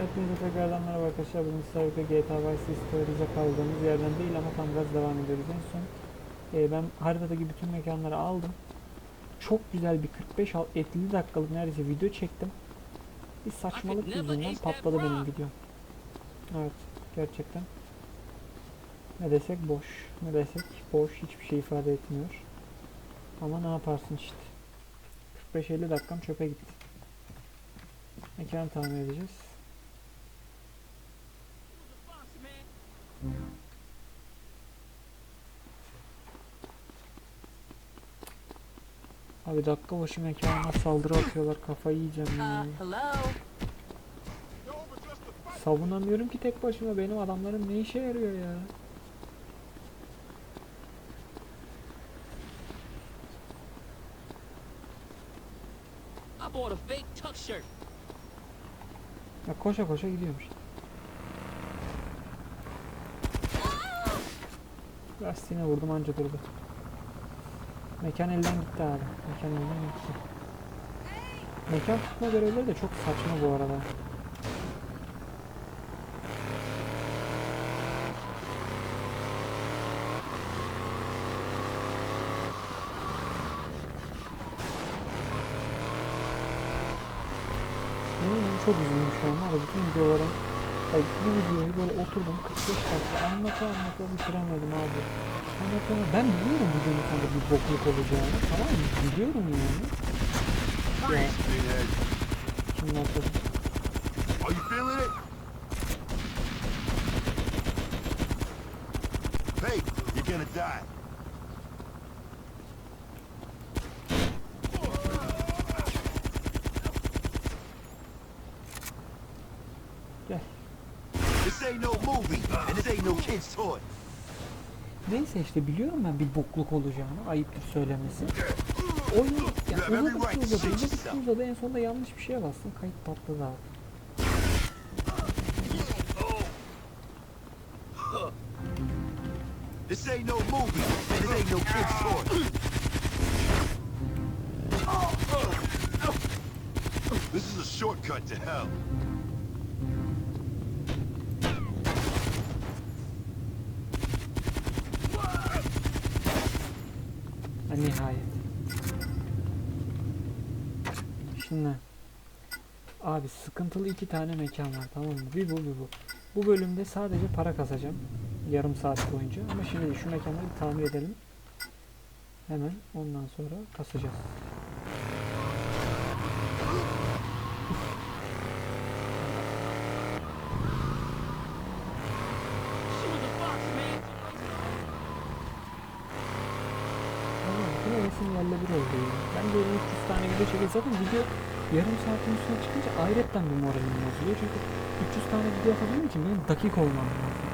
Hepinize tekrardan merhaba arkadaşlar. Bugün birlikte GTA Vice City Storage'a kaldığımız yerden değil ama tam gaz devam ediyoruz. En son e, ben haritadaki bütün mekanları aldım. Çok güzel bir 45-50 dakikalık neredeyse video çektim. Bir saçmalık yüzünden patladı benim video. Evet gerçekten. Ne desek boş. Ne desek boş. Hiçbir şey ifade etmiyor. Ama ne yaparsın işte. 45-50 dakikam çöpe gitti. Mekan tamir edeceğiz. Abi dakika başı mekanına saldırı atıyorlar kafayı yiyeceğim ya. Hello? Savunamıyorum ki tek başıma benim adamlarım ne işe yarıyor ya. Ya koşa koşa gidiyormuş. Lastiğine vurdum anca durdu. Mekan elden gitti abi. Mekan elden gitti. Mekan tutma görevleri de çok saçma bu arada. Çok an. Abi bütün videolarım Bu videoyu böyle oturdum 45 dakika anlata anlata bitiremedim abi. Anlatamam. Ben biliyorum videonun sonunda bir bokluk olacağını. Tamam mı? Biliyorum yani. Ya, şimdi atladım. Are you feeling it? Hey, you're gonna die. Gel. This ain't no movie, and this ain't no kid's toy. Neyse işte biliyorum ben bir bokluk olacağını. Ayıptır söylemesi. Oyun yani uzadıkça uzadı, uzadıkça uzadı. En sonunda yanlış bir şeye bastım. Kayıt patladı abi. This ain't no movie, and this ain't no kid's toy. This is a shortcut to hell. Nihayet. Şimdi abi sıkıntılı iki tane mekan var tamam mı? Bir bu bir bu. Bu bölümde sadece para kasacağım. Yarım saat boyunca. Ama şimdi şu mekanları tamir edelim. Hemen ondan sonra kasacağız. She was a fox, man. Tamam, bu neresin yerle bir oldu ya. Ben de 300 tane video çekeceğim. Zaten video yarım saatin üstüne çıkınca ayrıca bir moralim bozuluyor. Çünkü 300 tane video yapabilmem için benim dakik olmam lazım.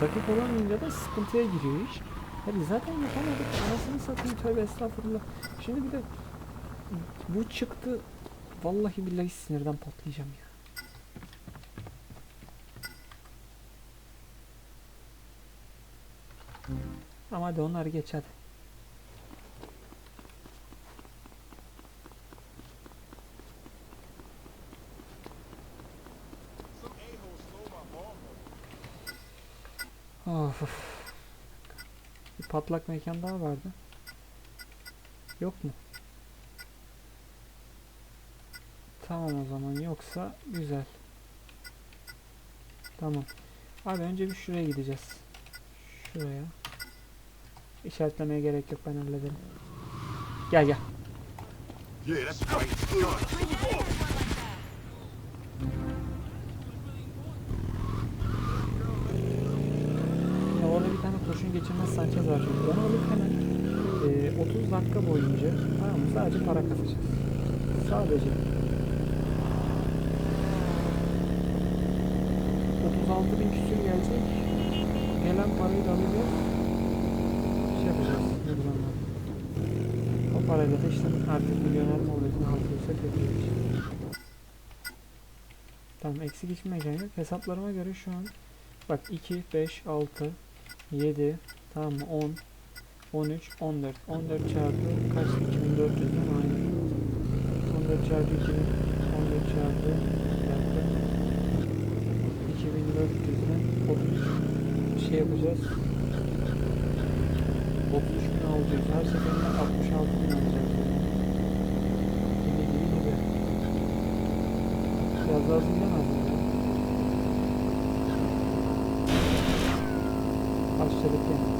Dakik olamayınca da sıkıntıya giriyor iş. Hadi zaten yapamadık. Anasını satayım tövbe estağfurullah. Şimdi bir de bu çıktı. Vallahi billahi sinirden patlayacağım ya. Ama hadi onlar geç hadi. Of of. Bir patlak mekan daha vardı. Yok mu? Tamam o zaman yoksa güzel. Tamam. Abi önce bir şuraya gideceğiz. Şuraya. İşaretlemeye gerek yok ben hallederim. Gel gel. Kurşun geçirmez Sanchez var şimdi. Onu alıp hemen e, 30 dakika boyunca tamam mı? Sadece para kasacağız. Sadece. 36 bin küsür gelecek. Gelen parayı da alacağız. Şey yapacağız. Ben. O parayla da işte artık milyoner mi oluyoruz ne yapıyorsak yapıyoruz. Tamam eksik hiçbir mekan yok. Hesaplarıma göre şu an Bak 2, 5, 6, 7, tamam mı? 10, 13, 14. 14 çarpı kaç? 2400 değil mi? Aynen. 14 çarpı 2000, 14 çarpı dakika. 30 şey yapacağız. 33.600 her seferinde 66.000 alacağız. Gibi gibi gibi. Biraz daha zinlemez mi ya? Başladık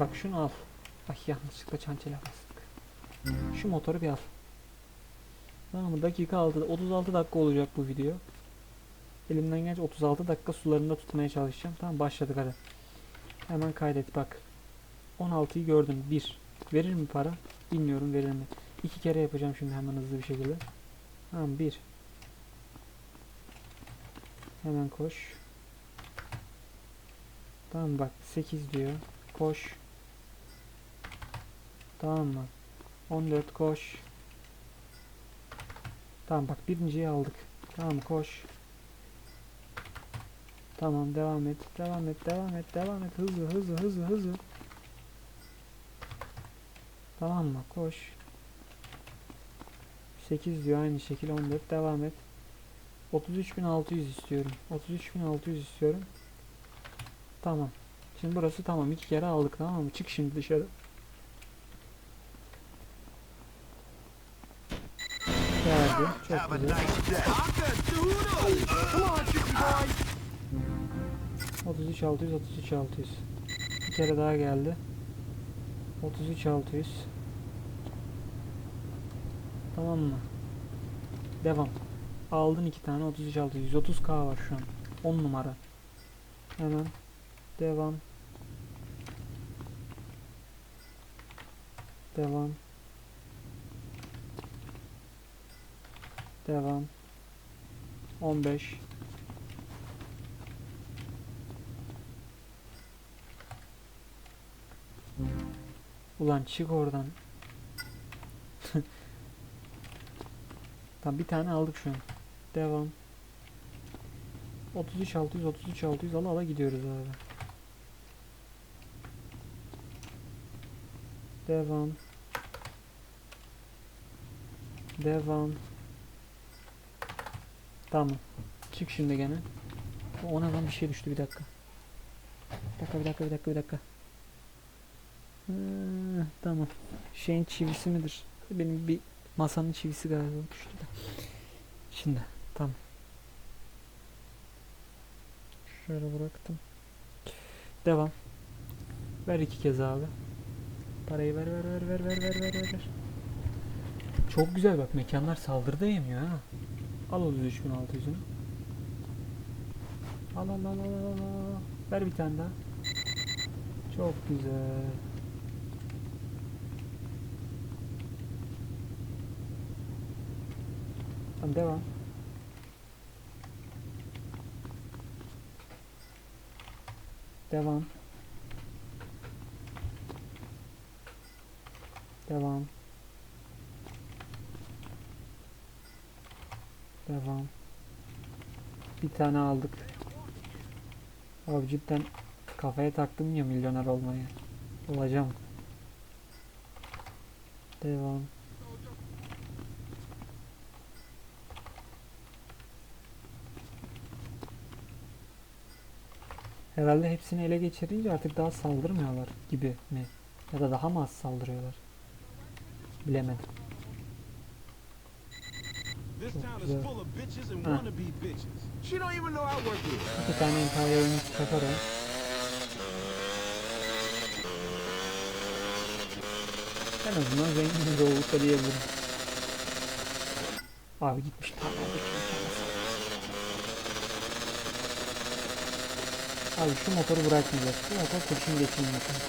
bak şunu al. Ay yanlışlıkla çançela bastık. Şu motoru bir al. Tamam mı? Dakika 6, 36 dakika olacak bu video. Elimden gelince 36 dakika sularında tutmaya çalışacağım. Tamam başladık hadi. Hemen kaydet bak. 16'yı gördüm. 1. Verir mi para? Bilmiyorum verir mi. İki kere yapacağım şimdi hemen hızlı bir şekilde. Tamam 1. Hemen koş. Tamam bak 8 diyor. Koş. Tamam mı? 14 koş. Tamam bak birinciyi aldık. Tamam koş. Tamam devam et. Devam et. Devam et. Devam et. Hızlı hızlı hızlı hızlı. Tamam mı? Koş. 8 diyor aynı şekilde 14 devam et. 33.600 istiyorum. 33.600 istiyorum. Tamam. Şimdi burası tamam. iki kere aldık tamam mı? Çık şimdi dışarı. Geldi. Çok güzel. nice day. Come on, chicken boy. 33 600 33 600. Bir kere daha geldi. 33 600. Tamam mı? Devam. Aldın iki tane 33 600. 130k var şu an. 10 numara. Hemen devam. Devam. Devam. 15 Ulan çık oradan. Tamam bir tane aldık şu an. Devam. 33 600 33 600 ala ala gidiyoruz abi. Devam. Devam. Tamam. Çık şimdi gene. Ona lan bir şey düştü bir dakika. Bir dakika bir dakika bir dakika bir dakika. Tamam. Şeyin çivisi midir? Benim bir masanın çivisi galiba düştü de. Şimdi tamam. Şöyle bıraktım. Devam. Ver iki kez abi. Parayı ver ver ver ver ver ver ver ver. Çok güzel bak mekanlar saldırıda yemiyor ha. Al o 3600'ünü. Al al al al al al. Ver bir tane daha. Çok güzel. Tamam devam. Devam. Devam. Devam. Bir tane aldık. Abi cidden kafaya taktım ya milyoner olmayı. Olacağım. Devam. Herhalde hepsini ele geçirince artık daha saldırmıyorlar gibi mi? Ya da daha mı az saldırıyorlar? Bilemedim. Ha. Bir tane entire ünit takarım. En azından zengin bir doğrulukta diyebilirim. Abi gitmiş tamam. Abi şu motoru bırakmayacağız. Bu motor kurşun bakalım.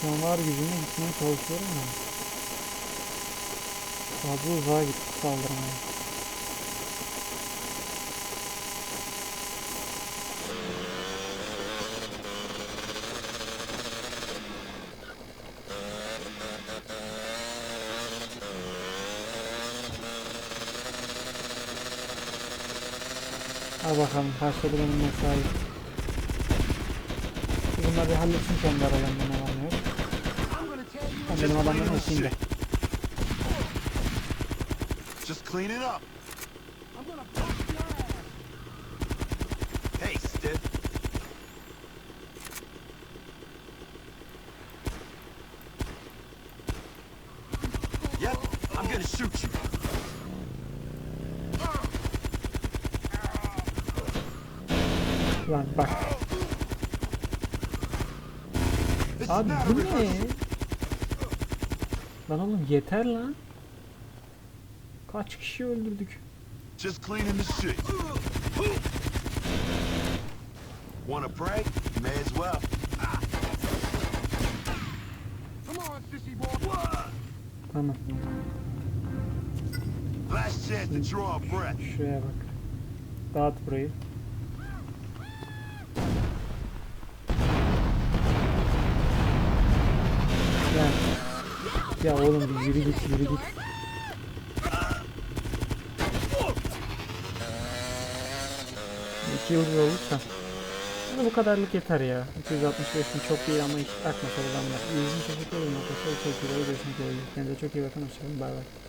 Şu an var gücümle gitmeye çalışıyorum ya. Fazla uzağa gittik saldırmaya. Al bakalım karşıda benim mesai. Bunlar bir halletsin kendi aralarında ne var ne yok. Ben benim adamların eşiğinde. Just clean it up. Hey, stiff. Yep, I'm gonna shoot you. Lan bak. Abi a bu ne? Lan oğlum yeter lan. Kaç kişi öldürdük? Just cleaning the shit. Wanna pray? May as well. Come on, sissy boy. Tamam. Last chance to draw a breath. Şuraya bak. Dağıt burayı. Ya oğlum bir yürü git yürü git. İki yıldız olursa. Bana bu kadarlık yeter ya. 265 bin çok değil ama hiç akmasa adamlar. İlginiz teşekkür ederim arkadaşlar. Çok iyi. Görüşmek üzere. Kendinize çok iyi bakın. Hoşçakalın. Bay bay.